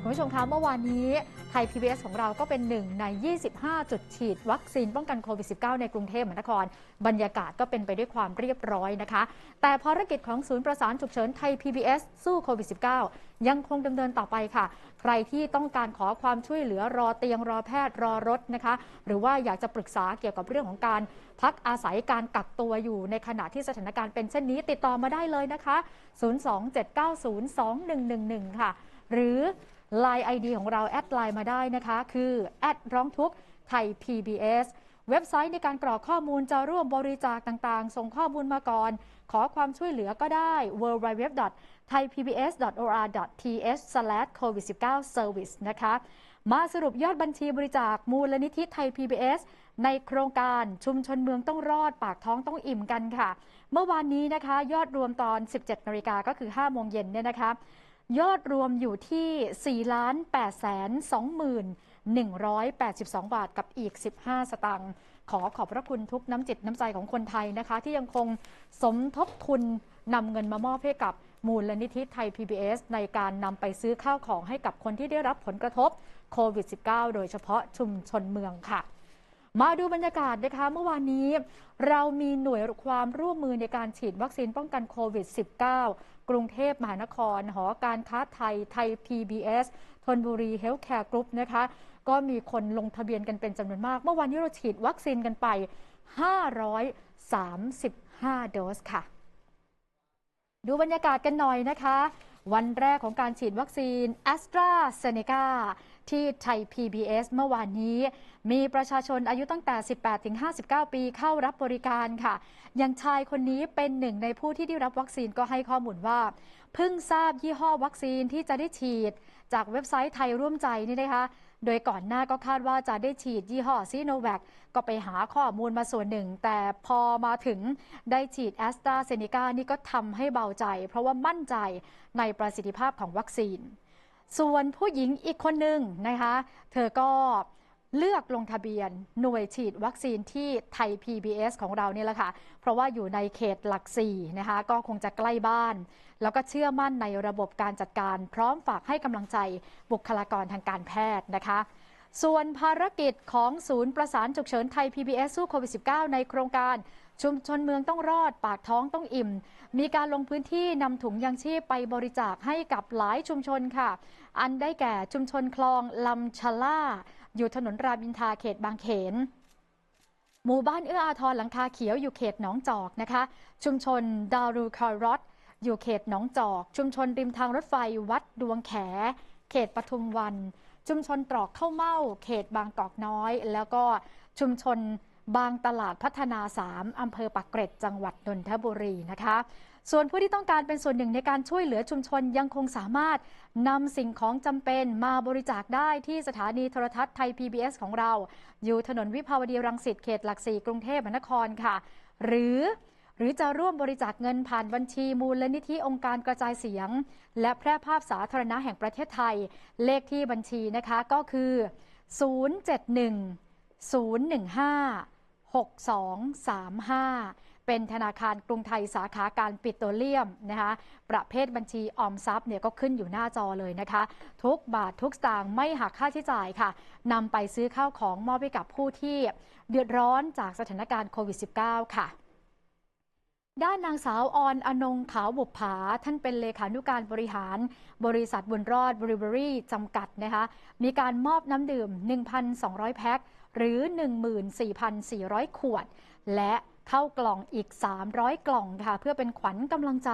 คุณผู้ชมคะเมื่อวานนี้ไทย PBS ของเราก็เป็นหนึ่งใน 25 จุดฉีด วัคซีนป้องกันโควิด -19 ในกรุงเทพมหานคร บรรยากาศก็เป็นไปด้วยความเรียบร้อยนะคะ แต่ภารกิจของศูนย์ประสานฉุกเฉินไทย PBS สู้โควิด -19 ยังคงดำเนินต่อไปค่ะ ใครที่ต้องการขอความช่วยเหลือรอเตียงรอแพทย์รอรถนะคะ หรือว่าอยากจะปรึกษาเกี่ยวกับเรื่องของการพักอาศัยการกักตัวอยู่ในขณะที่สถานการณ์เป็นเช่นนี้ติดต่อมาได้เลยนะคะ 027902111 ค่ะ หรือ Line ID ของเราแอดไลน์มาได้นะคะ คือแอดร้องทุกไทย PBS เว็บไซต์ในการกรอกข้อมูลจะร่วมบริจาคต่างๆ ส่งข้อมูลมาก่อน ขอความช่วยเหลือก็ได้ www.thaipbs.or.th/covid19service นะคะ มาสรุปยอดบัญชีบริจาคมูลนิธิไทย PBS ในโครงการชุมชนเมืองต้องรอดปากท้องต้องอิ่มกันค่ะ เมื่อวานนี้นะคะ ยอดรวมตอน 17นาฬิกาก็คือ 5 โมงเย็นเนี่ยนะคะ ยอดรวมอยู่ที่4 8 2 182 บาทกับอีก 15 สตางค์ขอขอบพระคุณทุกน้ำจิตน้ำใจของคนไทยนะคะ ที่ยังคงสมทบทุนนำเงินมามอบให้กับมูลนิธิไทย PBS ในการนำไปซื้อข้าวของให้กับคนที่ได้รับผลกระทบโควิด -19 โดยเฉพาะชุมชนเมืองค่ะ มาดูบรรยากาศนะคะ เมื่อวานนี้เรามีหน่วยความร่วมมือในการฉีดวัคซีนป้องกันโควิด -19 กรุงเทพมหานคร หอการค้าไทย ไทย PBS ธนบุรีเฮลท์แคร์กรุ๊ปนะคะ ก็มีคนลงทะเบียนกันเป็นจำนวนมาก เมื่อวานนี้เราฉีดวัคซีนกันไป 535 โดสค่ะ ดูบรรยากาศกันหน่อยนะคะ วันแรกของการฉีดวัคซีน a s t r a z เซ e c a ที่ไทย PBS เมื่อวานนี้ มีประชาชนอายุตั้งแต่ 18 ถึง 59 ปีเข้ารับบริการค่ะ อย่างชายคนนี้เป็นหนึ่งในผู้ที่ได้รับวัคซีนก็ให้ข้อมูลว่า เพิ่งทราบยี่ห้อวัคซีนที่จะได้ฉีด จากเว็บไซต์ไทยร่วมใจนี่นะคะ โดยก่อนหน้าก็คาดว่าจะได้ฉีดยี่ห้อซีโนแวคก็ไปหาข้อมูลมาส่วนหนึ่ง แต่พอมาถึงได้ฉีดแอสตราเซเนกานี่ก็ทำให้เบาใจ เพราะว่ามั่นใจในประสิทธิภาพของวัคซีน ส่วนผู้หญิงอีกคนหนึ่งนะคะ เธอก็เลือกลงทะเบียนหน่วยฉีดวัคซีนที่ไทย PBS ของเราเนี่ยแหละค่ะ เพราะว่าอยู่ในเขตหลักสี่นะคะ ก็คงจะใกล้บ้าน แล้วก็เชื่อมั่นในระบบการจัดการ พร้อมฝากให้กำลังใจบุคลากรทางการแพทย์นะคะ ส่วนภารกิจของศูนย์ประสานฉุกเฉินไทย PBS สู้โควิด -19 ในโครงการชุมชนเมืองต้องรอดปากท้องต้องอิ่ม มีการลงพื้นที่นำถุงยังชีพไปบริจาคให้กับหลายชุมชนค่ะ อันได้แก่ชุมชนคลองลำชะล่า อยู่ถนนรามินทาเขตบางเขน หมู่บ้านเอื้ออาทรหลังคาเขียวอยู่เขตหนองจอกนะคะ ชุมชนดารูคารอตอยู่เขตหนองจอก ชุมชนริมทางรถไฟวัดดวงแข เขตปทุมวัน ชุมชนตรอกเข้าเม้าเขตบางกอกน้อย แล้วก็ชุมชนบางตลาดพัฒนา 3 อำเภอปักเกร็ด จังหวัดนนทบุรีนะคะ ส่วนผู้ที่ต้องการเป็นส่วนหนึ่งในการช่วยเหลือชุมชนยังคงสามารถนำสิ่งของจำเป็นมาบริจาคได้ที่สถานีโทรทัศน์ไทย PBS ของเรา อยู่ถนนวิภาวดีรังสิตเขตหลักสี่กรุงเทพมหานครค่ะ หรือ หรือจะร่วมบริจาคเงินผ่านบัญชีมูลลนิธิองค์การกระจายเสียง และแพร่ภาพสาธารณะแห่งประเทศไทย เลขที่บัญชีนะคะก็คือ 071 015 6235 เป็นธนาคารกรุงไทยสาขาการปิโตรเลียมนะคะประเภทบัญชีออมทรัพย์เนี่ยก็ขึ้นอยู่หน้าจอเลยนะคะ ทุกบาททุกสตางค์ไม่หักค่าใช้จ่ายค่ะนำไปซื้อข้าวของมอบให้กับผู้ที่เดือดร้อนจากสถานการณ์โควิด -19 ค่ะ ด้านนางสาวออนอนงขาวบุปผา ท่านเป็นเลขานุการบริหาร บริษัทบุญรอดบริเวอรี่จำกัดนะคะมีการมอบน้ำดื่ม 1,200 แพ็คหรือ 14,400 ขวด และเข้ากล่องอีก 300 กล่องค่ะ เพื่อเป็นขวัญกำลังใจ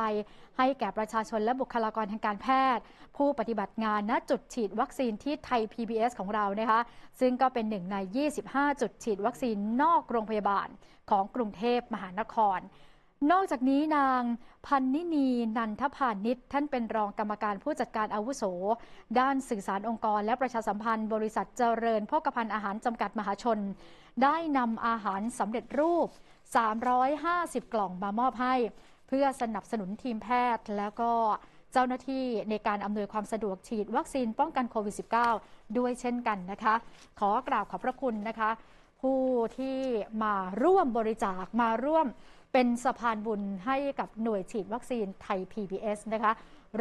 ให้แก่ประชาชนและบุคลากรทางการแพทย์ ผู้ปฏิบัติงานณจุดฉีดวัคซีนที่ไทย PBS ของเรานะคะ ซึ่งก็เป็นหนึ่งใน 25 จุดฉีดวัคซีนนอกโรงพยาบาลของกรุงเทพมหานคร นอกจากนี้นางพันนินีนันทพานิชท่านเป็นรองกรรมการผู้จัดการอาวุโส ด้านสื่อสารองค์กร และประชาสัมพันธ์ บริษัทเจริญพกพันธ์อาหารจำกัดมหาชน ได้นำอาหารสำเร็จรูป 350 กล่องมามอบให้ เพื่อสนับสนุนทีมแพทย์แล้วก็เจ้าหน้าที่ในการอำนวยความสะดวกฉีดวัคซีนป้องกันโควิด -19 ด้วยเช่นกันนะคะ ขอกราบขอบพระคุณนะคะ ผู้ที่มาร่วมบริจาคมาร่วม เป็นสะพานบุญให้กับหน่วยฉีดวัคซีนไทย PBS นะคะ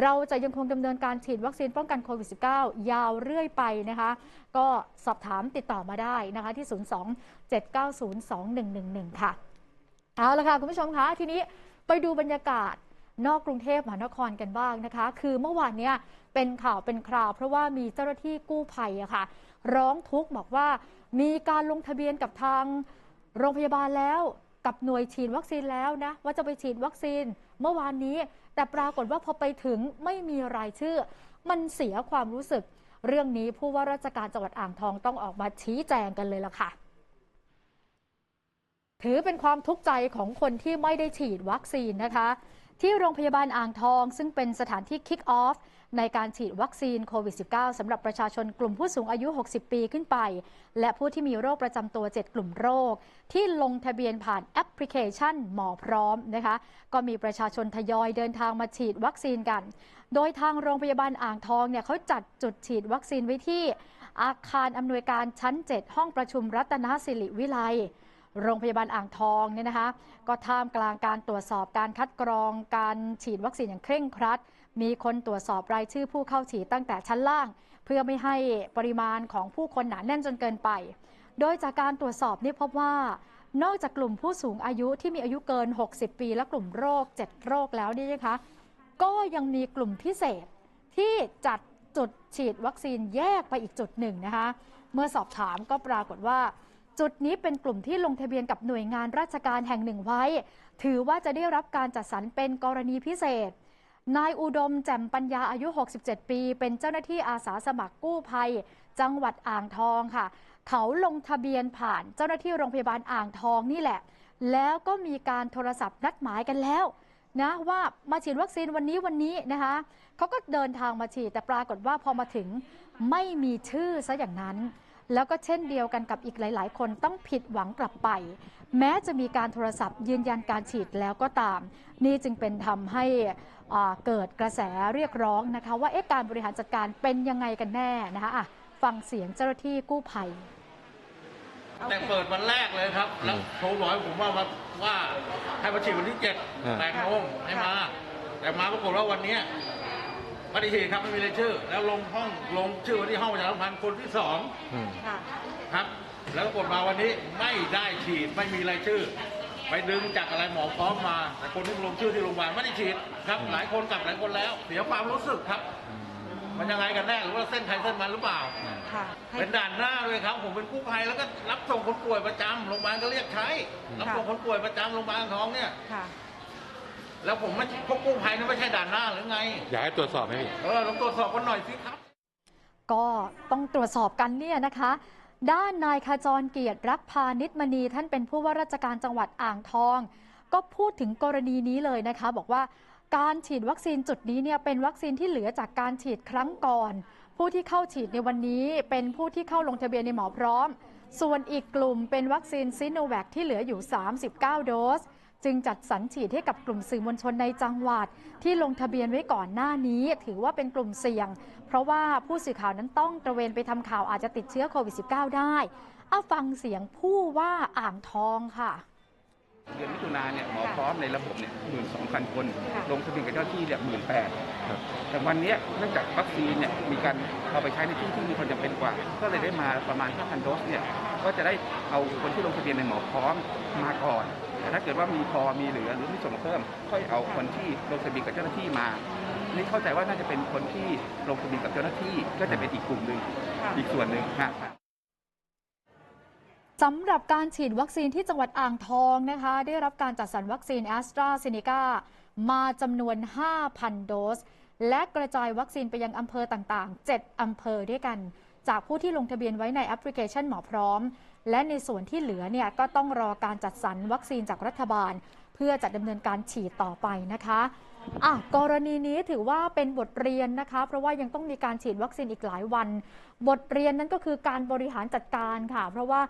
เราจะยังคงดำเนินการฉีดวัคซีนป้องกันโควิด -19 ยาวเรื่อยไปนะคะ ก็สอบถามติดต่อมาได้นะคะที่ 02-790-2111 ค่ะ เอาละค่ะคุณผู้ชมคะ ทีนี้ไปดูบรรยากาศนอกกรุงเทพมหานครกันบ้างนะคะ คือเมื่อวานเนี้ยเป็นข่าวเป็นคราว เพราะว่ามีเจ้าหน้าที่กู้ภัยอะค่ะ ร้องทุกข์บอกว่ามีการลงทะเบียนกับทางโรงพยาบาลแล้ว กับหน่วยฉีดวัคซีนแล้วนะ ว่าจะไปฉีดวัคซีนเมื่อวานนี้ แต่ปรากฏว่าพอไปถึงไม่มีรายชื่อ มันเสียความรู้สึก เรื่องนี้ผู้ว่าราชการจังหวัดอ่างทองต้องออกมาชี้แจงกันเลยล่ะค่ะ ถือเป็นความทุกข์ใจของคนที่ไม่ได้ฉีดวัคซีนนะคะ ที่โรงพยาบาลอ่างทอง ซึ่งเป็นสถานที่คิกออฟ ในการฉีดวัคซีนโควิด -19 สำหรับประชาชนกลุ่มผู้สูงอายุ 60 ปีขึ้นไป และผู้ที่มีโรคประจำตัว 7 กลุ่มโรค ที่ลงทะเบียนผ่านแอปพลิเคชันหมอพร้อมนะคะ ก็มีประชาชนทยอยเดินทางมาฉีดวัคซีนกัน โดยทางโรงพยาบาลอ่างทองเนี่ยเขาจัดจุดฉีดวัคซีนไว้ที่ อาคารอำนวยการชั้น 7 ห้องประชุมรัตนสิริวิไลโรงพยาบาลอ่างทองเนี่ยนะคะ ก็ท่ามกลางการตรวจสอบการคัดกรองการฉีดวัคซีนอย่างเคร่งครัด มีคนตรวจสอบรายชื่อผู้เข้าฉีดตั้งแต่ชั้นล่าง เพื่อไม่ให้ปริมาณของผู้คนหนาแน่นจนเกินไป โดยจากการตรวจสอบนี่พบว่า นอกจากกลุ่มผู้สูงอายุที่มีอายุเกิน 60 ปี และกลุ่มโรค 7 โรคแล้วนี่นะคะก็ยังมีกลุ่มพิเศษที่จัดจุดฉีดวัคซีนแยกไปอีกจุดหนึ่งนะคะ เมื่อสอบถามก็ปรากฏว่า จุดนี้เป็นกลุ่มที่ลงทะเบียนกับหน่วยงานราชการแห่งหนึ่งไว้ ถือว่าจะได้รับการจัดสรรเป็นกรณีพิเศษ นายอุดมแจ่มปัญญาอายุ 67 ปี เป็นเจ้าหน้าที่อาสาสมัครกู้ภัย จังหวัดอ่างทองค่ะ เขาลงทะเบียนผ่านเจ้าหน้าที่โรงพยาบาลอ่างทองนี่แหละ แล้วก็มีการโทรศัพท์นัดหมายกันแล้วนะว่ามาฉีดวัคซีนวันนี้วันนี้นะคะเขาก็เดินทางมาฉีดแต่ปรากฏว่าพอมาถึงไม่มีชื่อซะอย่างนั้น แล้วก็เช่นเดียวกันกับอีกหลาย ๆ คนต้องผิดหวังกลับไป แม้จะมีการโทรศัพท์ยืนยันการฉีดแล้วก็ตาม นี่จึงเป็นทำให้อ่าเกิดกระแสเรียกร้องนะคะ ว่าเอ๊ะการบริหารจัดการเป็นยังไงกันแน่นะคะอะฟังเสียงเจ้าหน้าที่กู้ภัยแต่เปิดวันแรกเลยครับ แล้วโทรบอกให้ผมว่ามาว่าให้มาฉีดวันที่เจ็ดอ่าแปดโมงให้มา แต่มาปรากฏว่าวันเนี้ยไม่ได้ฉีดครับไม่มีรายชื่อ แล้วลงห้องลงชื่อไว้ที่ห้องประชาสัมพันธ์คนที่สองอืมค่ะครับ แล้วปรากฏมาวันนี้ไม่ได้ฉีดไม่มีรายชื่อ ไปดึงจากอะไรหมอพร้อมมาแต่คนที่ลงชื่อที่โรงพยาบาลไม่ได้ฉีดครับ หลายคนกลับหลายคนแล้ว เสียความรู้สึกครับ มันยังไงกันแน่หรือว่าเส้นใครเส้นมันหรือเปล่า ค่ะให้เป็นด่านหน้าเลยครับ ผมเป็นกู้ภัยแล้วก็รับส่งคนป่วยประจำโรงพยาบาลก็เรียกใช้รับส่งคนป่วยประจำโรงพยาบาลอ่างทองเนี่ย ค่ะ แล้วผมไม่พวกกู้ภัยนั้นไม่ใช่ด่านหน้าหรือไง อยากให้ตรวจสอบไหมพี่ เออลองตรวจสอบกันหน่อยสิครับ ก็ต้องตรวจสอบกันเนี่ยนะคะ ด้านนายขจรเกียรติรักพานิชมณี ท่านเป็นผู้ว่าราชการจังหวัดอ่างทอง ก็พูดถึงกรณีนี้เลยนะคะ บอกว่าการฉีดวัคซีนจุดนี้เนี่ยเป็นวัคซีนที่เหลือจากการฉีดครั้งก่อน ผู้ที่เข้าฉีดในวันนี้ เป็นผู้ที่เข้าลงทะเบียนในหมอพร้อม ส่วนอีกกลุ่มเป็นวัคซีนซิโนแวคที่เหลืออยู่ 39 โดส จึงจัดสรรฉีดให้กับกลุ่มสื่อมวลชนในจังหวัด ที่ลงทะเบียนไว้ก่อนหน้านี้ ถือว่าเป็นกลุ่มเสี่ยง เพราะว่าผู้สื่อข่าวนั้นต้องตระเวนไปทำข่าวอาจจะติดเชื้อโควิด -19 ได้เอาฟังเสียงผู้ว่าอ่างทองค่ะเดือนมิถุนาเนี่ยหมอพร้อมในระบบเนี่ยหมื่นสองพันคนค่ะลงทะเบียนกับเจ้าหน้าที่เนี่ยหมื่นแปดครับแต่วันเนี้ยเนื่องจากวัคซีนเนี่ยมีการเอาไปใช้ในที่ที่มีคนจำเป็นกว่า ก็เลยได้มาประมาณ5,000โดสเนี่ยก็จะได้เอาคนที่ลงทะเบียนในหมอพร้อมมาก่อน แต่ถ้าเกิดว่ามีพอมีเหลือหรือมีส่งมาเพิ่ม ค่อยเอาคนที่ลงทะเบียนกับเจ้าหน้าที่มา นี่เข้าใจว่าน่าจะเป็นคนที่ลงทะเบียนกับเจ้าหน้าที่ก็จะเป็นอีกกลุ่มหนึ่งค่ะอีกส่วนหนึ่งฮะสำหรับการฉีดวัคซีนที่จังหวัดอ่างทองนะคะ ได้รับการจัดสรรวัคซีนแอสตราเซเนกามาจำนวน 5,000 โดส และกระจายวัคซีนไปยังอำเภอต่างๆ 7 อำเภอด้วยกัน จากผู้ที่ลงทะเบียนไว้ในแอปพลิเคชันหมอพร้อม และในส่วนที่เหลือเนี่ยก็ต้องรอการจัดสรรวัคซีนจากรัฐบาล เพื่อจะดำเนินการฉีดต่อไปนะคะอะกรณีนี้ถือว่าเป็นบทเรียนนะคะ เพราะว่ายังต้องมีการฉีดวัคซีนอีกหลายวัน บทเรียนนั้นก็คือการบริหารจัดการค่ะ เพราะว่า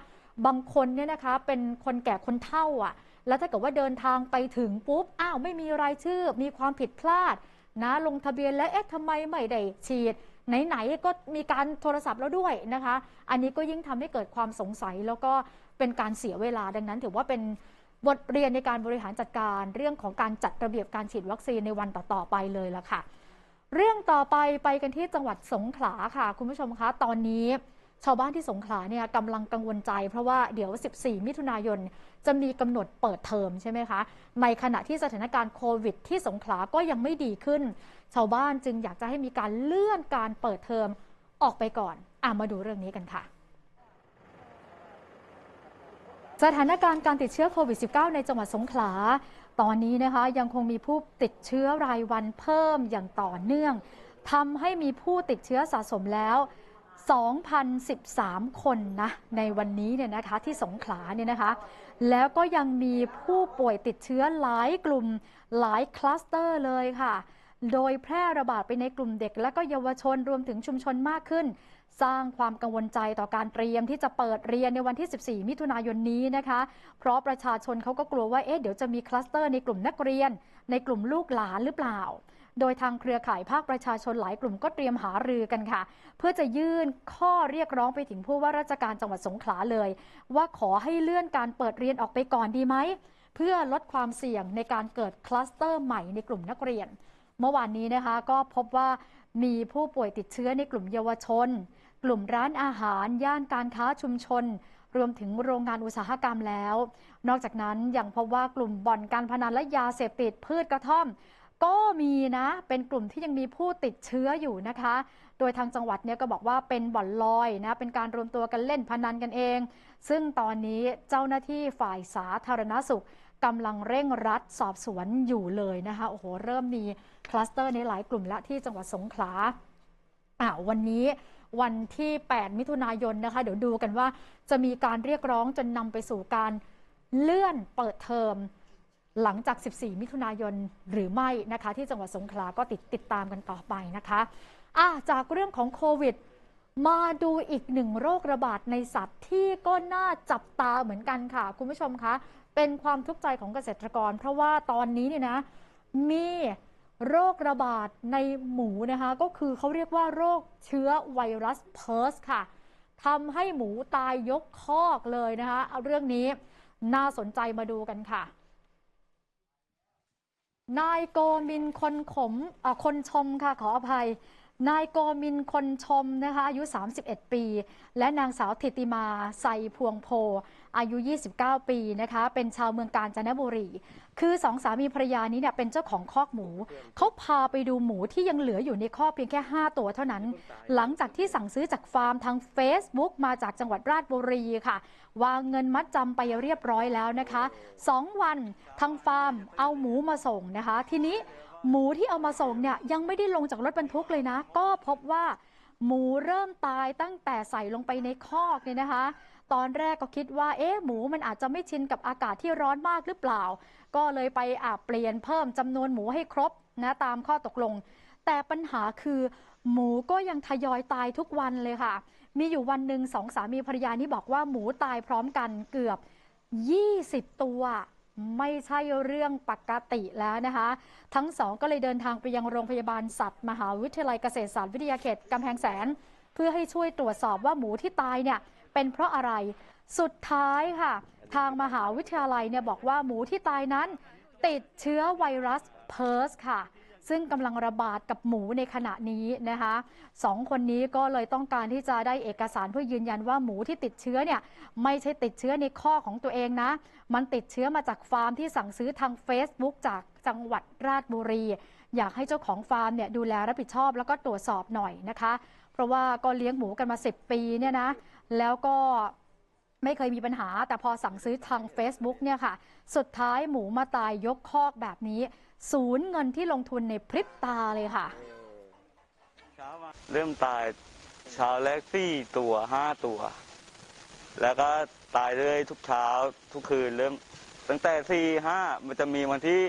บางคนเนี่ยนะคะเป็นคนแก่คนเฒ่าอะ แล้วถ้าเกิดว่าเดินทางไปถึงปุ๊บอ้าวไม่มีรายชื่อ มีความผิดพลาด นะลงทะเบียนแล้วเอ๊ะทำไมไม่ได้ฉีด ไหนๆก็มีการโทรศัพท์แล้วด้วยนะคะ อันนี้ก็ยิ่งทำให้เกิดความสงสัยแล้วก็เป็นการเสียเวลาดังนั้น ถือว่าเป็นบทเรียนในการบริหารจัดการเรื่องของการจัดระเบียบการฉีดวัคซีนในวันต่อๆไปเลยละค่ะ เรื่องต่อไปไปกันที่จังหวัดสงขลาค่ะ คุณผู้ชมคะตอนนี้ ชาวบ้านที่สงขลาเนี่ยกำลังกังวลใจ เพราะว่าเดี๋ยว 14 มิถุนายน จะมีกำหนดเปิดเทอมใช่ไหมคะ ในขณะที่สถานการณ์โควิดที่สงขลาก็ยังไม่ดีขึ้น ชาวบ้านจึงอยากจะให้มีการเลื่อนการเปิดเทอมออกไปก่อนอะมาดูเรื่องนี้กันค่ะสถานการณ์การติดเชื้อโควิด -19 ในจังหวัดสงขลา ตอนนี้นะคะยังคงมีผู้ติดเชื้อรายวันเพิ่มอย่างต่อเนื่องทำให้มีผู้ติดเชื้อสะสมแล้ว 2,013 คนนะในวันนี้เนี่ยนะคะที่สงขลาเนี่ยนะคะ แล้วก็ยังมีผู้ป่วยติดเชื้อหลายกลุ่มหลายคลัสเตอร์เลยค่ะ โดยแพร่ระบาดไปในกลุ่มเด็กและก็เยาวชนรวมถึงชุมชนมากขึ้น สร้างความกังวลใจต่อการเตรียมที่จะเปิดเรียนในวันที่ 14 มิถุนายนนี้นะคะ เพราะประชาชนเขาก็กลัวว่าเอ๊ะเดี๋ยวจะมีคลัสเตอร์ในกลุ่มนักเรียน ในกลุ่มลูกหลานหรือเปล่า โดยทางเครือข่ายภาคประชาชนหลายกลุ่มก็เตรียมหารือกันค่ะ เพื่อจะยื่นข้อเรียกร้องไปถึงผู้ว่าราชการจังหวัดสงขลาเลย ว่าขอให้เลื่อนการเปิดเรียนออกไปก่อนดีไหมเพื่อลดความเสี่ยงในการเกิดคลัสเตอร์ใหม่ในกลุ่มนักเรียน เมื่อวานนี้นะคะก็พบว่ามีผู้ป่วยติดเชื้อในกลุ่มเยาวชน กลุ่มร้านอาหาร ย่านการค้าชุมชน รวมถึงโรงงานอุตสาหกรรมแล้ว นอกจากนั้นยังพบว่ากลุ่มบ่อนการพนันและยาเสพติดพืชกระท่อม ก็มีนะเป็นกลุ่มที่ยังมีผู้ติดเชื้ออยู่นะคะ โดยทางจังหวัดเนี่ยก็บอกว่าเป็นบ่อนลอยนะเป็นการรวมตัวกันเล่นพนันกันเอง ซึ่งตอนนี้เจ้าหน้าที่ฝ่ายสาธารณสุขกำลังเร่งรัดสอบสวนอยู่เลยนะคะโอ้โหเริ่มมีคลัสเตอร์ในหลายกลุ่มและที่จังหวัดสงขลาอ่าวันนี้วันที่ 8 มิถุนายนนะคะ เดี๋ยวดูกันว่าจะมีการเรียกร้องจนนำไปสู่การเลื่อนเปิดเทอม หลังจาก 14 มิถุนายนหรือไม่นะคะ ที่จังหวัดสงขลาก็ติดติดตามกันต่อไปนะคะะจากเรื่องของโควิด มาดูอีกหนึ่งโรคระบาดในสัตว์ที่ก็น่าจับตาเหมือนกันค่ะ คุณผู้ชมคะ เป็นความทุกข์ใจของเกษตรกร เพราะว่าตอนนี้เนี่ยนะ มีโรคระบาดในหมูนะคะ ก็คือเขาเรียกว่าโรคเชื้อไวรัสเพิร์สค่ะทำให้หมูตายยกคอกเลยนะคะ เอาเรื่องนี้น่าสนใจมาดูกันค่ะ นายโกมินคนขมคนชมค่ะขออภัย นายโกมินคนชมนะคะอายุ 31 ปี และนางสาวธิติมาใส่พวงโพ อายุ 29 ปีนะคะเป็นชาวเมืองกาญจนบุรี คือสองสามีภรรยานี้เนี่ยเป็นเจ้าของคอกหมู เขาพาไปดูหมูที่ยังเหลืออยู่ในคอกเพียงแค่ 5 ตัวเท่านั้น หลังจากที่สั่งซื้อจากฟาร์มทาง Facebook มาจากจังหวัดราชบุรีค่ะ วางเงินมัดจำไปเรียบร้อยแล้วนะคะ 2 วันทางฟาร์มเอาหมูมาส่งนะคะ ทีนี้หมูที่เอามาส่งเนี่ยยังไม่ได้ลงจากรถบรรทุกเลยนะ ก็พบว่าหมูเริ่มตายตั้งแต่ใส่ลงไปในคอกเนี่ยนะคะ ตอนแรกก็คิดว่า เอ๊ะหมูมันอาจจะไม่ชินกับอากาศที่ร้อนมากหรือเปล่า ก็เลยไปอาเปลี่ยนเพิ่มจำนวนหมูให้ครบนะตามข้อตกลง แต่ปัญหาคือ หมูก็ยังทยอยตายทุกวันเลยค่ะ มีอยู่วันหนึ่งสองสามีภรรยานี่บอกว่าหมูตายพร้อมกันเกือบ 20 ตัวไม่ใช่เรื่องปกติแล้วนะคะ ทั้งสองก็เลยเดินทางไปยังโรงพยาบาลสัตว์ มหาวิทยาลัยเกษตรศาสตร์วิทยาเขตกำแพงแสน เพื่อให้ช่วยตรวจสอบว่าหมูที่ตายเนี่ยเป็นเพราะอะไร สุดท้ายค่ะ ทางมหาวิทยาลัยเนี่ยบอกว่าหมูที่ตายนั้น ติดเชื้อไวรัสเพิร์สค่ะ ซึ่งกำลังระบาดกับหมูในขณะนี้นะคะสองคนนี้ก็เลยต้องการที่จะได้เอกสารเพื่อยืนยันว่าหมูที่ติดเชื้อเนี่ยไม่ใช่ติดเชื้อในข้อของตัวเองนะ มันติดเชื้อมาจากฟาร์มที่สั่งซื้อทาง Facebook จากจังหวัดราชบุรี อยากให้เจ้าของฟาร์มเนี่ยดูแลรับผิดชอบแล้วก็ตรวจสอบหน่อยนะคะ เพราะว่าก็เลี้ยงหมูกันมา 10 ปีเนี่ยนะแล้วก็ ไม่เคยมีปัญหา แต่พอสั่งซื้อทาง Facebook เนี่ยค่ะ สุดท้ายหมูมาตายยกคอกแบบนี้ศูนย์เงินที่ลงทุนในพริบตาเลยค่ะ เริ่มตายเช้าแรกสี่ตัวห้าตัว แล้วก็ตายเรื่อยทุกเช้าทุกคืนเริ่มตั้งแต่สี่ห้ามันจะมีวันที่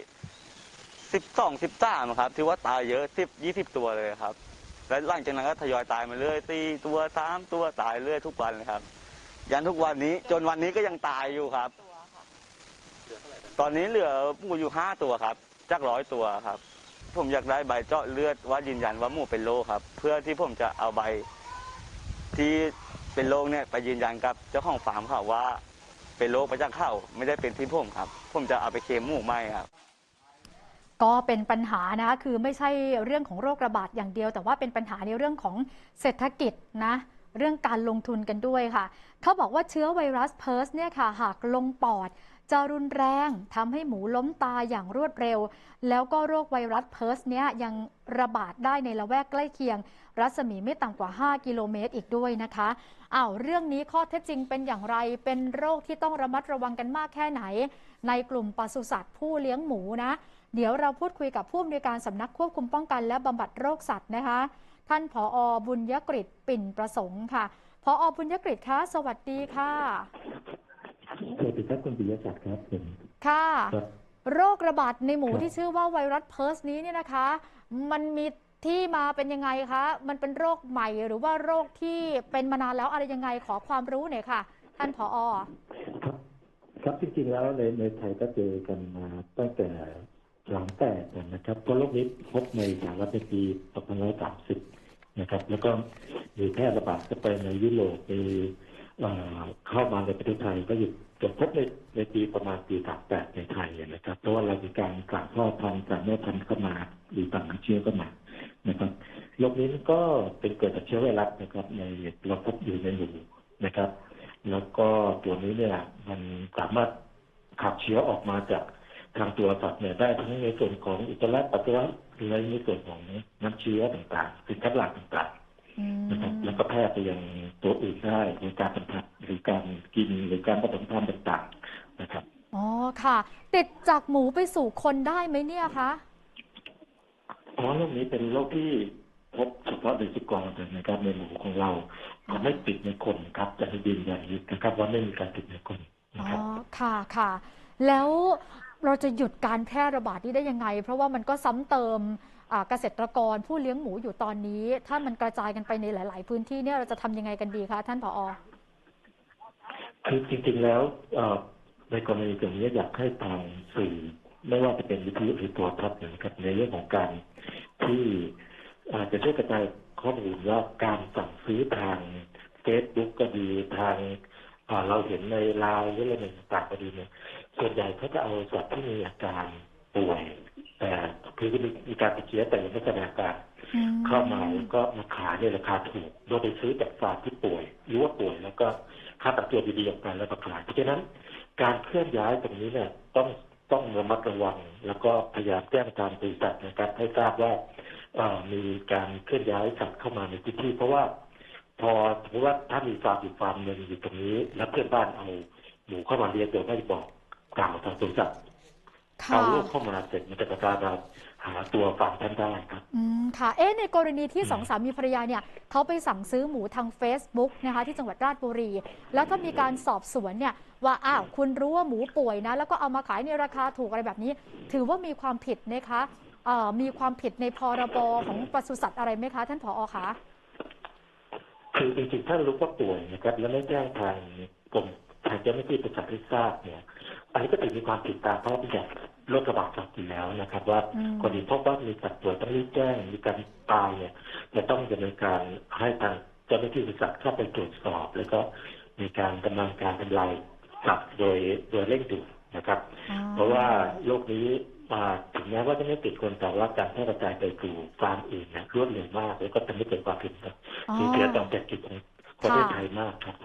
สิบสองสิบสามครับที่ว่าตายเยอะสิบยี่สิบตัวเลยครับ แล้วหลังจากนั้นก็ทยอยตายมาเรื่อยสี่ตัวสามตัวตายเรื่อยทุกวันเลยครับ ยันทุกวันนี้จนวันนี้ก็ยังตายอยู่ครับ ตอนนี้เหลือหมูอยู่ห้าตัวครับจากร้อยตัวครับ ผมอยากได้ใบเจาะเลือดว่ายืนยันว่าหมูเป็นโรคครับ เพื่อที่ผมจะเอาใบที่เป็นโรคเนี่ยไปยืนยันกับเจ้าของฟาร์มเขาว่า เป็นโรคมาจากเข้าไม่ได้เป็นที่ผมครับ ผมจะเอาไปเคมหมูไหมครับก็เป็นปัญหานะคะคือไม่ใช่เรื่องของโรคระบาดอย่างเดียว แต่ว่าเป็นปัญหาในเรื่องของเศรษฐกิจนะ เรื่องการลงทุนกันด้วยค่ะ เขาบอกว่าเชื้อไวรัสเพิร์สเนี่ยค่ะ หากลงปอดจะรุนแรงทำให้หมูล้มตายอย่างรวดเร็ว แล้วก็โรคไวรัสเพิร์สเนี้ยยังระบาดได้ในละแวกใกล้เคียง รัศมีไม่ต่ำกว่า 5 กิโลเมตรอีกด้วยนะคะอ้าวเรื่องนี้ข้อเท็จจริงเป็นอย่างไรเป็นโรคที่ต้องระมัดระวังกันมากแค่ไหน ในกลุ่มปศุสัตว์ผู้เลี้ยงหมูนะ เดี๋ยวเราพูดคุยกับผู้อำนวยการสำนักควบคุมป้องกันและบำบัดโรคสัตว์นะคะ ท่านผอบุญยกฤตปิ่นประสงค์ค่ะผอบุญยกฤตคะสวัสดีค่ะสวัสดีครับคุณปิยศักดิ์ครับผมค่ะครับโรคระบาดในหมูครับที่ชื่อว่าไวรัสเพิร์สนี้เนี่ยนะคะ มันมีที่มาเป็นยังไงคะ มันเป็นโรคใหม่หรือว่าโรคที่เป็นมานานแล้วอะไรยังไงขอความรู้หน่อยค่ะ ท่านผอ ครับ ครับจริงๆแล้วในในไทยก็เจอกันมาตั้งแต่ หลังแต่นะครับเพราะโรคนี้พบในสหรัฐในปี2530นะครับ แล้วก็มีแพร่ระบาดก็ไปในยุโรปมีเข้ามาในประเทศไทยก็อยู่จนพบในในปีประมาณปี38ในไทยนะครับ เพราะว่าเรามีการกลั่นพ่อพันธุ์จากแม่พันธุ์เข้ามา หรือต่างเชื้อเข้ามานะครับโรคนี้ก็เป็นเกิดจากเชื้อไวรัสนะครับ ในเราพบอยู่ในหมูนะครับ แล้วก็ตัวนี้เนี่ยมันสามารถขับเชื้อออกมาจาก ทางตัวสัตว์เนี่ยได้ทั้งในส่วนของอุจจาระปัสสาวะและในส่วนของน้ำเชื้อต่างๆสินค้าหลักต่างอืๆนะครับมแล้วก็แพร่ไปยังตัวอื่นได้ในการสัมผัสหรือการกินหรือการผสมพันธุ์ต่างๆนะครับอ๋อค่ะ ติดจากหมูไปสู่คนได้ไหมเนี่ยคะเพราะโรคนี้เป็นโรคที่พบเฉพาะในสุกรนะครับในหมูของเราเขาไม่ติดในคนครับจะให้ยืนยันนะครับว่าไม่มีการติดในคนอ๋นะอครับค่ะค่ะแล้ว เราจะหยุดการแพร่ระบาดนี้ได้ยังไง เพราะว่ามันก็ซ้ำเติมเกษตรกรผู้เลี้ยงหมูอยู่ตอนนี้ ถ้ามันกระจายกันไปในหลาย ๆ พื้นที่เนี่ยเราจะทำยังไงกันดีคะท่านผอคือจริง ๆ แล้วในกรณีอย่างนี้อยากให้ทางสื่อไม่ว่าจะเป็นวิทยุหรือตัวทัศน์นะครับในเรื่องของการที่อาจจะช่วยกระจายข้อมูลว่าการสั่งซื้อทางเฟซบุ๊กก็ดีทาง เราเห็นในไลน์หรืออะไรต่างๆก็ดีเนี่ยส่วนใหญ่เขาจะเอาสัตว์ที่มีอาการป่วยแต่คือมีการติดเชื้อแต่ยังไม่แสดงอาการเข้ามาแล้วก็มาขายในราคาถูกโดยไปซื้อจากฟาร์มที่ป่วยหรือว่าป่วยแล้วก็ค่าตัดตัวดีๆออกไปแล้วมาขายเพราะฉะนั้น การเคลื่อนย้ายตรงนี้เนี่ยต้องต้องระมัดระวัง แล้วก็พยายามแจ้งทางบริษัทนะครับให้ทราบว่ามีการเคลื่อนย้ายสัตว์เข้ามาในพื้นที่เพราะว่า พอสมมติว่าถ้ามีฟาร์มอยู่ฟาร์มหนึ่งอยู่ตรงนี้ แล้วเพื่อนบ้านเอาหมูเข้ามาเลี้ยงโดยไม่บอกกล่าวทางสวนสัตว์ค่ะเอาลูกเข้ามาเสร็จมันจะกระจายมาหาตัวฟาร์มท่านได้ครับอืมค่ะเอ๊ะในกรณีที่อืมสองสามีภรรยาเนี่ยเขาไปสั่งซื้อหมูทาง Facebook นะคะที่จังหวัดราชบุรี แล้วถ้ามีการสอบสวนเนี่ยว่าอ้าวคุณรู้ว่าหมูป่วยนะ แล้วก็เอามาขายในราคาถูกอะไรแบบนี้ ถือว่ามีความผิดนะคะเอ่อมีความผิดในพรบของปศุสัตว์อะไรไหมคะ ท่านผอคะ คือจริงๆถ้ารู้ว่าป่วยนะครับแล้วไม่แจ้งทางกรมทางเจ้าหน้าที่ประชาธิทราบเนี่ย อันนี้ก็ถือมีความผิดตามพระราชบัญญัติโรคระบาดสัตว์อยู่แล้วนะครับ ว่าอืมกรณีพบว่ามีสัตว์ป่วยต้องรีบแจ้งมีการตายเนี่ยจะต้องดำเนินการให้ทางเจ้าหน้าที่บริษัทเข้าไปตรวจสอบ แล้วก็มีการดำเนินการทำลายสัตว์โดยโดยเร่งด่วนนะครับอ๋อเพราะว่าโรคนี้มา ถึงแม้ว่าจะไม่ติดคนแต่ว่าการแพร่กระจายไปสู่ฟาร์มอื่นเนี่ยรวดเร็วมาก แล้วก็ทำให้เกิดความผิดครับอ๋อสูญเสียต่อเศรษฐกิจของประเทศไทยมากครับ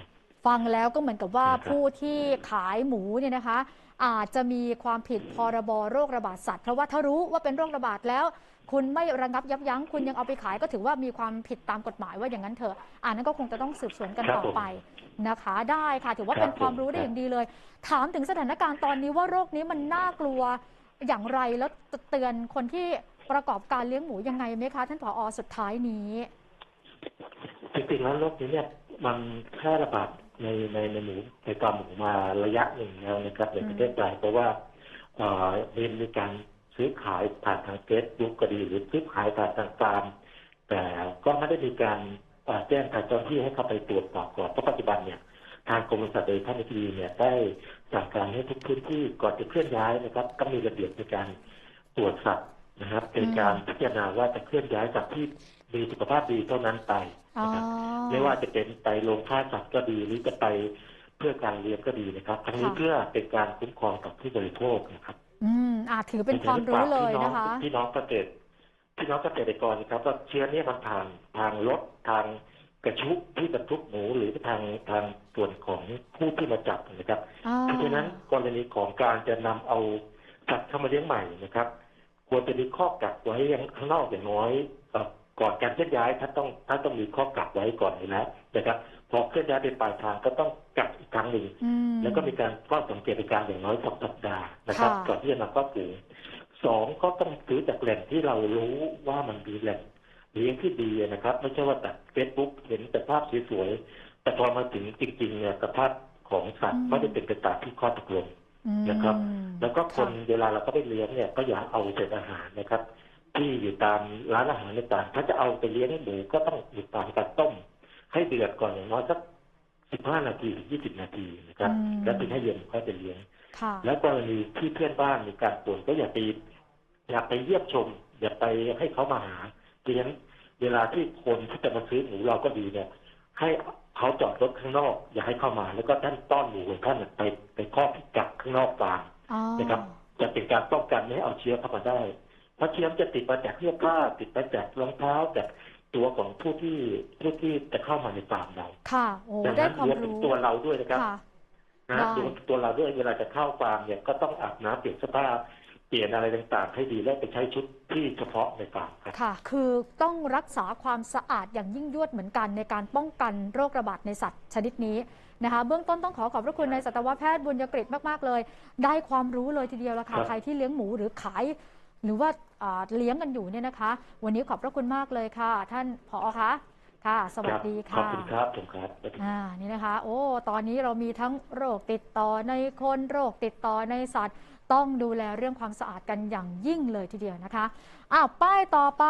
ฟังแล้วก็เหมือนกับว่านะครับผู้ที่ขายหมูเนี่ยนะคะ อาจจะมีความผิดพรบโรคระบาดสัตว์เพราะว่าถ้ารู้ว่าเป็นโรคระบาดแล้ว คุณไม่ระงับยับยั้งคุณยังเอาไปขายก็ถือว่ามีความผิดตามกฎหมายว่าอย่างนั้นเถอะอ่านั้นก็คงจะต้องสืบสวนกันครับต่อผมไปนะคะ ได้ค่ะถือว่าครับเป็นความรู้ผมได้ครับอย่างดีเลย ถามถึงสถานการณ์ตอนนี้ว่าโรคนี้มันน่ากลัว อย่างไรแล้วจะเตือนคนที่ประกอบการเลี้ยงหมูยังไงไหมคะ ท่านผอสุดท้ายนี้ จริงๆแล้วโรคนี้เนี่ยมันแพร่ระบาดในในในหมูในฟาร์มหมูมาระยะหนึ่งแล้วนะครับในประเทศไทยเพราะว่าเอ่อมีมีการซื้อขายผ่านทางเฟซบุ๊กก็ดีหรือซื้อขายผ่านทางฟารแต่ก็ไม่ได้มีการแจ้งทางเจ้าหน้าที่ให้เข้าไปตรวจสอบก่อนเพราะปัจจุบันเนี่ย ทางกรมปศุสัตว์โดยท่านอธิบดีเนี่ยได้สั่งการให้ทุกพื้นที่ก่อนจะเคลื่อนย้ายนะครับ ก็มีระเบียบในการตรวจสัตว์นะครับเป็นการพิจารณาว่าจะเคลื่อนย้ายสัตว์ที่มีสุขภาพดีเท่านั้นไปอ๋อนะครับไม่ว่าจะเป็นไปโรงฆ่าสัตว์ก็ดีหรือจะไปเพื่อการเลี้ยงก็ดีนะครับทั้งนี้ค่ะเพื่อเป็นการคุ้มครองกับผู้บริโภคนะครับ อืมอาจถือเป็นความรู้เลยนะคะพี่น้องเกษตรพี่น้องเกษตรกรนะครับว่าเชื้อเนี้มันผ่านทางรถทาง กระชุกที่บรรทุกหมูหรือทางทางส่วนของผู้ที่มาจับนะครับอ่าเพราะฉะนั้นกรณีของการจะนำเอาสัตว์เข้ามาเลี้ยงใหม่นะครับ ควรจะมีข้อกักไว้อย่างข้างนอกอย่างน้อยเอ่อก่อนการเคลื่อนย้ายถ้าต้องถ้าต้องมีข้อกักไว้ก่อนอยู่แล้วนะครับพอเคลื่อนย้ายไปปลายทางก็ต้องกักอีกครั้งหนึ่งอืมแล้วก็มีการเฝ้าสังเกตการณ์อย่างน้อยสองสัปดาห์นะครับค่ะก่อนที่จะนำเข้าฝูงสองก็ต้องซื้อจากแหล่งที่เรารู้ว่ามันมีแหล่ง เลี้ยงที่ดีนะครับ ไม่ใช่ว่าแต่เฟซบุ๊กเห็นแต่ภาพสวยๆแต่พอมาถึงจริงๆเนี่ยสภาพของสัตว์ไม่ได้เป็นไปตามที่ข้อตกลงอืมนะครับ แล้วก็คนค่ะเวลาเราก็ไปเลี้ยงเนี่ยก็อย่าเอาเศษอาหารนะครับ ที่อยู่ตามร้านอาหารต่างๆถ้าจะเอาไปเลี้ยงหมูก็ต้องอยู่ตามการต้ม ให้เดือดก่อนอย่างน้อยสักสิบห้านาทีถึงยี่สิบนาทีนะครับอืมแล้วถึงให้เย็นค่อยไปเลี้ยงค่ะแล้วกรณีที่เพื่อนบ้านมีการป่วยก็อย่าไปอย่าไปเยี่ยมชม อย่าไปให้เขามาหา เพราะฉะนั้นเวลาที่คนที่จะมาซื้อหมูเราก็ดีเนี่ย ให้เขาจอดรถข้างนอก อย่าให้เข้ามา แล้วก็ท่านต้อนหมูของท่านไปไปครอบพิกัดข้างนอกฟาร์มอ๋อนะครับ จะเป็นการป้องกันไม่ให้เอาเชื้อเข้ามาได้ เพราะเชื้อมันจะติดมาจากเสื้อผ้าติดมาจากรองเท้าจากตัวของผู้ที่ผู้ที่จะเข้ามาในฟาร์มเราค่ะโอ้ดังได้นั้นความรวมถึงรู้ตัวเราด้วยนะครับค่ะนะได้รวมถึงตัวเราด้วยเวลาจะเข้าฟาร์มเนี่ยก็ต้องอาบน้ำเปลี่ยนเสื้อผ้า เปลี่ยนอะไรต่างๆ ให้ดีและไปใช้ชุดที่เฉพาะในฟาร์มครับ ค่ะ คือต้องรักษาความสะอาดอย่างยิ่งยวดเหมือนกันในการป้องกันโรคระบาดในสัตว์ชนิดนี้นะคะ เบื้องต้นต้องขอขอบพระคุณในายสัตวแพทย์บุญยกฤษมากๆเลย ได้ความรู้เลยทีเดียวละค่ะครับ ใครที่เลี้ยงหมูหรือขาย หรือว่าอ่าเลี้ยงกันอยู่เนี่ยนะคะ วันนี้ขอบพระคุณมากเลยค่ะ ท่านผอคะ ค่ะ สวัสดีขค่ะอบคุณครับผมครับอ่านี่นะคะ โอ้ ตอนนี้เรามีทั้งโรคติดต่อในคนโรคติดต่อในสัตว์ ต้องดูแลเรื่องความสะอาดกันอย่างยิ่งเลยทีเดียวนะคะอ้าวป้ายต่อไป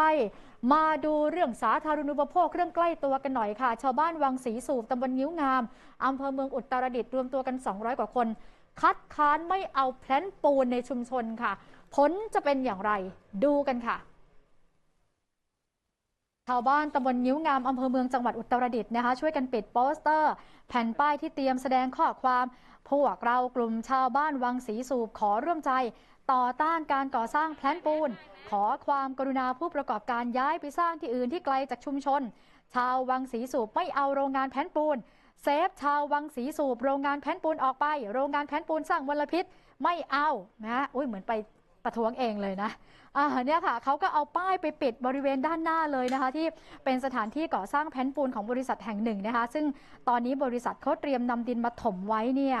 มาดูเรื่องสาธารณูปโภคเรื่องใกล้ตัวกันหน่อยค่ะ ชาวบ้านวังศรีสูบตำบลนิ้วงามอำเภอเมืองอุตรดิตถ์รวมตัวกัน 200 กว่าคน คัดค้านไม่เอาแพลนปูนในชุมชนค่ะ ผลจะเป็นอย่างไรดูกันค่ะ ชาวบ้านตำบลนิ้วงามอำเภอเมืองจังหวัดอุตรดิตถ์นะคะ ช่วยกันปิดโปสเตอร์ แผ่นป้ายที่เตรียมแสดงข้อความพวกเรากลุ่มชาวบ้านวังศรีสูบขอร่วมใจ ต่อต้านการก่อสร้างแพลนปูน ขอความกรุณาผู้ประกอบการย้ายไปสร้างที่อื่นที่ไกลจากชุมชน ชาววังศรีสูบไม่เอาโรงงานแผ่นปูนเซฟชาววังศรีสูบโรงงานแผ่นปูนออกไป โรงงานแผ่นปูนสร้างมลพิษไม่เอานะอุ้ยเหมือนไป ประท้วงเองเลยนะอ่าเนี่ยค่ะเขาก็เอาป้ายไปปิดบริเวณด้านหน้าเลยนะคะ ที่เป็นสถานที่ก่อสร้างแผ่นปูนของบริษัทแห่งหนึ่งนะคะ ซึ่งตอนนี้บริษัทเขาเตรียมนำดินมาถมไว้เนี่ย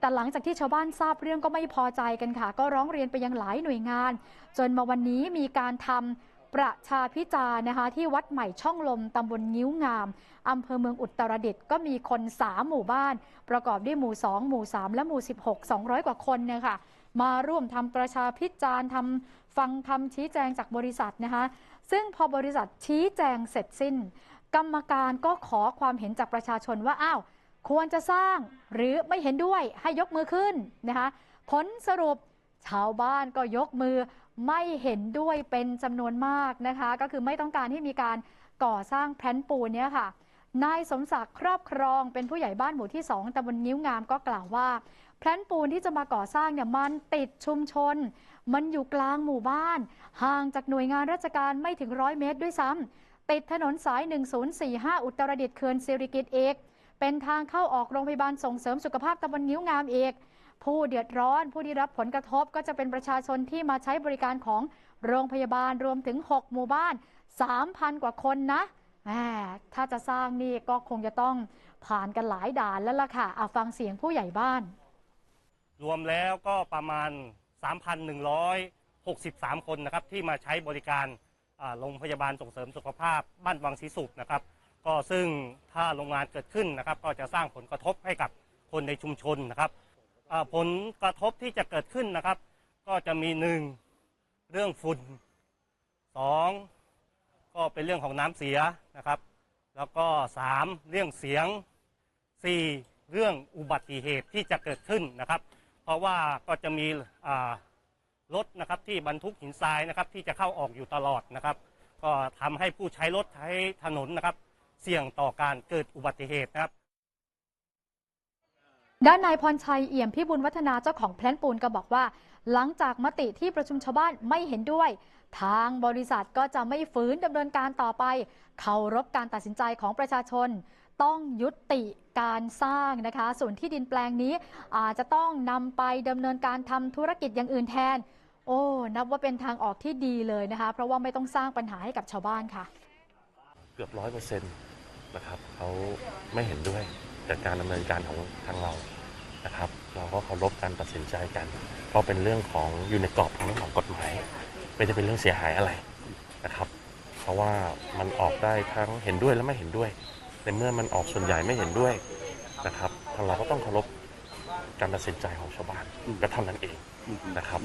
แต่หลังจากที่ชาวบ้านทราบเรื่องก็ไม่พอใจกันค่ะ ก็ร้องเรียนไปยังหลายหน่วยงาน จนมาวันนี้มีการทำประชาพิจารณ์นะคะที่วัดใหม่ช่องลมตำบลงิ้วงามอำเภอเมืองอุตรดิตถ์ก็มีคนสามหมู่บ้าน ประกอบด้วยหมู่ 2 หมู่ 3 และหมู่ 16 200 กว่าคนเนี่ยค่ะ มาร่วมทำประชาพิจารณ์ทำฟังคำชี้แจงจากบริษัทนะคะซึ่งพอบริษัทชี้แจงเสร็จสิ้น กรรมการก็ขอความเห็นจากประชาชนว่าอ้าวควรจะสร้างหรือไม่เห็นด้วยให้ยกมือขึ้นนะคะผลสรุปชาวบ้านก็ยกมือไม่เห็นด้วยเป็นจำนวนมากนะคะ ก็คือไม่ต้องการให้มีการก่อสร้างแพลนปูนเนี่ยค่ะนายสมศักดิ์ครอบครองเป็นผู้ใหญ่บ้านหมู่ที่ 2ตำบลนิ้วงามก็กล่าวว่า พลนปูนที่จะมาก่อสร้างเนี่ยมันติดชุมชน มันอยู่กลางหมู่บ้าน ห่างจากหน่วยงานราชการไม่ถึงร้อยเมตรด้วยซ้ำติดถนนสาย 1045 อุตรดิตถ์เขื่อนสิริกิตเอกเป็นทางเข้าออกโรงพยาบาลส่งเสริมสุขภาพตำบลนิ้วงามเอกผู้เดือดร้อนผู้ที่รับผลกระทบก็จะเป็นประชาชนที่มาใช้บริการของโรงพยาบาลรวมถึง 6 หมู่บ้าน 3,000 กว่าคนนะแหมถ้าจะสร้างนี่ก็คงจะต้องผ่านกันหลายด่านแล้วล่ะค่ะเอาฟังเสียงผู้ใหญ่บ้าน รวมแล้วก็ประมาณ 3,163 คนนะครับที่มาใช้บริการโรงพยาบาลส่งเสริมสุขภาพบ้านวังศรีสุขนะครับ ก็ซึ่งถ้าโรงงานเกิดขึ้นนะครับ ก็จะสร้างผลกระทบให้กับคนในชุมชนนะครับผลกระทบที่จะเกิดขึ้นนะครับ ก็จะมีหนึ่งเรื่องฝุ่นสองก็เป็นเรื่องของน้ำเสียนะครับ แล้วก็สามเรื่องเสียงสี่เรื่องอุบัติเหตุที่จะเกิดขึ้นนะครับ เพราะว่าก็จะมีรถนะครับที่บรรทุกหินทรายนะครับ ที่จะเข้าออกอยู่ตลอดนะครับ ก็ทำให้ผู้ใช้รถใช้ถนนนะครับ เสี่ยงต่อการเกิดอุบัติเหตุนะครับ ด้านนายพรชัยเอี่ยมพิบูลวัฒนาเจ้าของแพลนปูนก็บอกว่า หลังจากมติที่ประชุมชาวบ้านไม่เห็นด้วย ทางบริษัทก็จะไม่ฝืนดำเนินการต่อไป เคารพการตัดสินใจของประชาชน ต้องยุติการสร้างนะคะ ส่วนที่ดินแปลงนี้อาจจะต้องนำไปดำเนินการทำธุรกิจอย่างอื่นแทน โอ้ นับว่าเป็นทางออกที่ดีเลยนะคะ เพราะว่าไม่ต้องสร้างปัญหาให้กับชาวบ้านค่ะ เกือบร้อยเปอร์เซ็นต์นะครับเขาไม่เห็นด้วยกับการดำเนินการของทางเรานะครับ เราก็เคารพการตัดสินใจกัน เพราะเป็นเรื่องของอยู่ในกรอบของเรื่องของกฎหมาย ไม่ได้เป็นเรื่องเสียหายอะไรนะครับ เพราะว่ามันออกได้ทั้งเห็นด้วยและไม่เห็นด้วย ในเมื่อมันออกส่วนใหญ่ไม่เห็นด้วยนะครับทางเราก็ต้องเคารพการตัดสินใจของชาวบ้านก็เท่านั้นเองนะครับ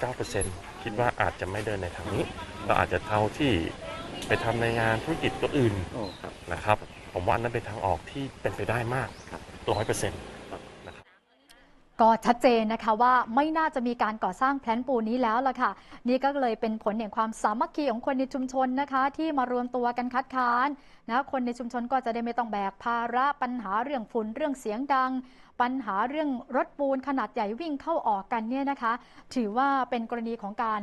99%คิดว่าอาจจะไม่เดินในทางนี้เราอาจจะเท่าที่ไปทำในงานธุรกิจตัวอื่นนะครับ ผมว่าอันนั้นเป็นทางออกที่เป็นไปได้มากร้อยเปอร์เซ็นต์ ก็ชัดเจนนะคะว่าไม่น่าจะมีการก่อสร้างแพลนปูนนี้แล้วล่ะค่ะ นี่ก็เลยเป็นผลแห่งความสามัคคีของคนในชุมชนนะคะ ที่มารวมตัวกันคัดค้านนะคนในชุมชนก็จะได้ไม่ต้องแบกภาระปัญหาเรื่องฝุ่นเรื่องเสียงดัง ปัญหาเรื่องรถปูนขนาดใหญ่วิ่งเข้าออกกันเนี่ยนะคะ ถือว่าเป็นกรณีของการ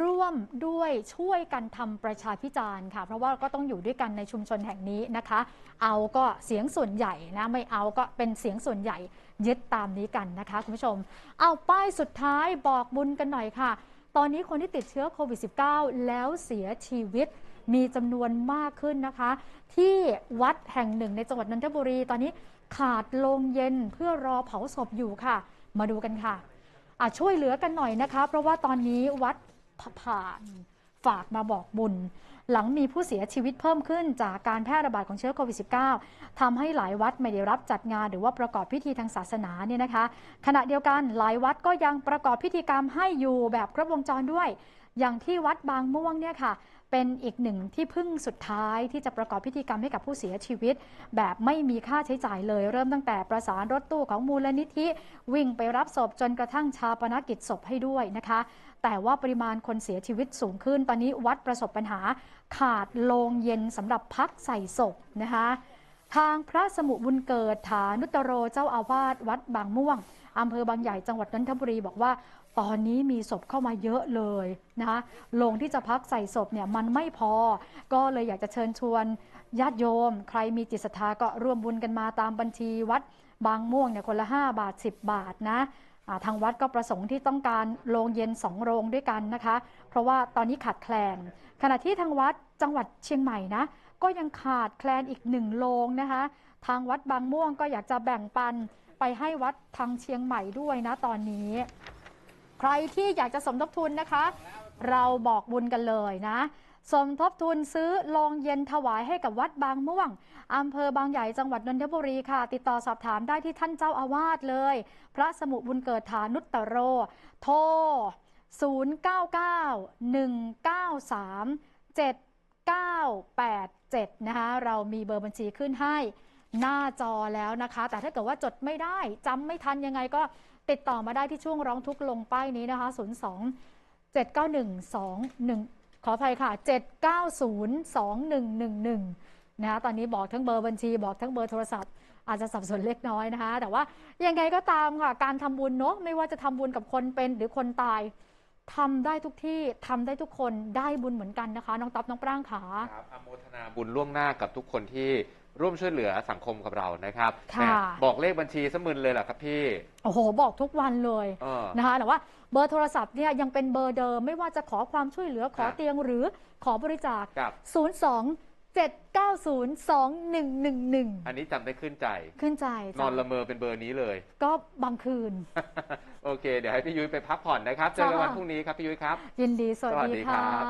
ร่วมด้วยช่วยกันทำประชาพิจารณ์ค่ะ เพราะว่าก็ต้องอยู่ด้วยกันในชุมชนแห่งนี้นะคะ เอาก็เสียงส่วนใหญ่นะไม่เอาก็เป็นเสียงส่วนใหญ่ยึดตามนี้กันนะคะคุณผู้ชม เอาป้ายสุดท้ายบอกบุญกันหน่อยค่ะ ตอนนี้คนที่ติดเชื้อโควิด -19 แล้วเสียชีวิตมีจำนวนมากขึ้นนะคะ ที่วัดแห่งหนึ่งในจังหวัดนนทบุรี ตอนนี้ขาดโรงเย็นเพื่อรอเผาศพอยู่ค่ะ มาดูกันค่ะอะช่วยเหลือกันหน่อยนะคะ เพราะว่าตอนนี้วัด ผ่านฝากมาบอกบุญ หลังมีผู้เสียชีวิตเพิ่มขึ้นจากการแพร่ระบาดของเชื้อโควิด -19 ทำให้หลายวัดไม่ได้รับจัดงานหรือว่าประกอบพิธีทางศาสนาเนี่ยนะคะ ขณะเดียวกันหลายวัดก็ยังประกอบพิธีกรรมให้อยู่แบบครบวงจรด้วย อย่างที่วัดบางม่วงเนี่ยค่ะ เป็นอีกหนึ่งที่พึ่งสุดท้ายที่จะประกอบพิธีกรรมให้กับผู้เสียชีวิต แบบไม่มีค่าใช้จ่ายเลย เริ่มตั้งแต่ประสานรถตู้ของมูลนิธิ วิ่งไปรับศพจนกระทั่งชาปนกิจศพให้ด้วยนะคะ แต่ว่าปริมาณคนเสียชีวิตสูงขึ้น ตอนนี้วัดประสบปัญหาขาดโรงเย็นสำหรับพักใส่ศพนะคะทางพระสมุบุญเกิดฐานุตโรเจ้าอาวาสวัดบางม่วงอำเภอบางใหญ่จังหวัดนนทบุรีบอกว่า ตอนนี้มีศพเข้ามาเยอะเลยนะคะโรงที่จะพักใส่ศพเนี่ยมันไม่พอ ก็เลยอยากจะเชิญชวนญาติโยม ใครมีจิตศรัทธาก็ร่วมบุญกันมาตามบัญชีวัดบางม่วงเนี่ยคนละ 5 บาท 10 บาทนะ ทางวัดก็ประสงค์ที่ต้องการโรงเย็น2โรงด้วยกันนะคะ เพราะว่าตอนนี้ขาดแคลน ขณะที่ทางวัดจังหวัดเชียงใหม่นะ ก็ยังขาดแคลนอีกหนึ่งโรงนะคะ ทางวัดบางม่วงก็อยากจะแบ่งปันไปให้วัดทางเชียงใหม่ด้วยนะตอนนี้ ใครที่อยากจะสมทบทุนนะคะ เราบอกบุญกันเลยนะ สมทบทุนซื้อโรงเย็นถวายให้กับวัดบางม่วงอำเภอบางใหญ่จังหวัดนนทบุรีค่ะ ติดต่อสอบถามได้ที่ท่านเจ้าอาวาสเลย พระสมุบุญเกิดฐานุตตโร โทร 0991937987 นะคะ เรามีเบอร์บัญชีขึ้นให้หน้าจอแล้วนะคะ แต่ถ้าเกิดว่าจดไม่ได้จำไม่ทันยังไงก็ติดต่อมาได้ที่ช่วงร้องทุกข์ลงป้ายนี้นะคะ 02 79121 ขออภัยค่ะ 7902111 นะคะตอนนี้บอกทั้งเบอร์บัญชีบอกทั้งเบอร์โทรศัพท์ อาจจะสับสนเล็กน้อยนะคะ แต่ว่ายังไงก็ตามค่ะ การทำบุญเนาะไม่ว่าจะทำบุญกับคนเป็นหรือคนตายทำได้ทุกที่ทำได้ทุกคนได้บุญเหมือนกันนะคะ น้องต๊อบน้องปร่างขา ครับอนุโมทนาบุญล่วงหน้ากับทุกคนที่ ร่วมช่วยเหลือสังคมกับเรานะครับค่ะแหม่บอกเลขบัญชีสมึนเลยเหรอครับพี่ โอ้โห บอกทุกวันเลยเออ นะคะแต่ว่าเบอร์โทรศัพท์เนี่ยยังเป็นเบอร์เดิม ไม่ว่าจะขอความช่วยเหลือขอครับเตียงหรือขอบริจาค ครับ 02 790 2111 อันนี้จำได้ขึ้นใจ ขึ้นใจนอนละเมอเป็นเบอร์นี้เลย ก็บางคืน โอเค เดี๋ยวให้พี่ยุ้ยไปพักผ่อนนะครับ เจอกันค่ะวันพรุ่งนี้ครับพี่ยุ้ยครับ ยินดี สวัสสวัสดีดีค่ะครับ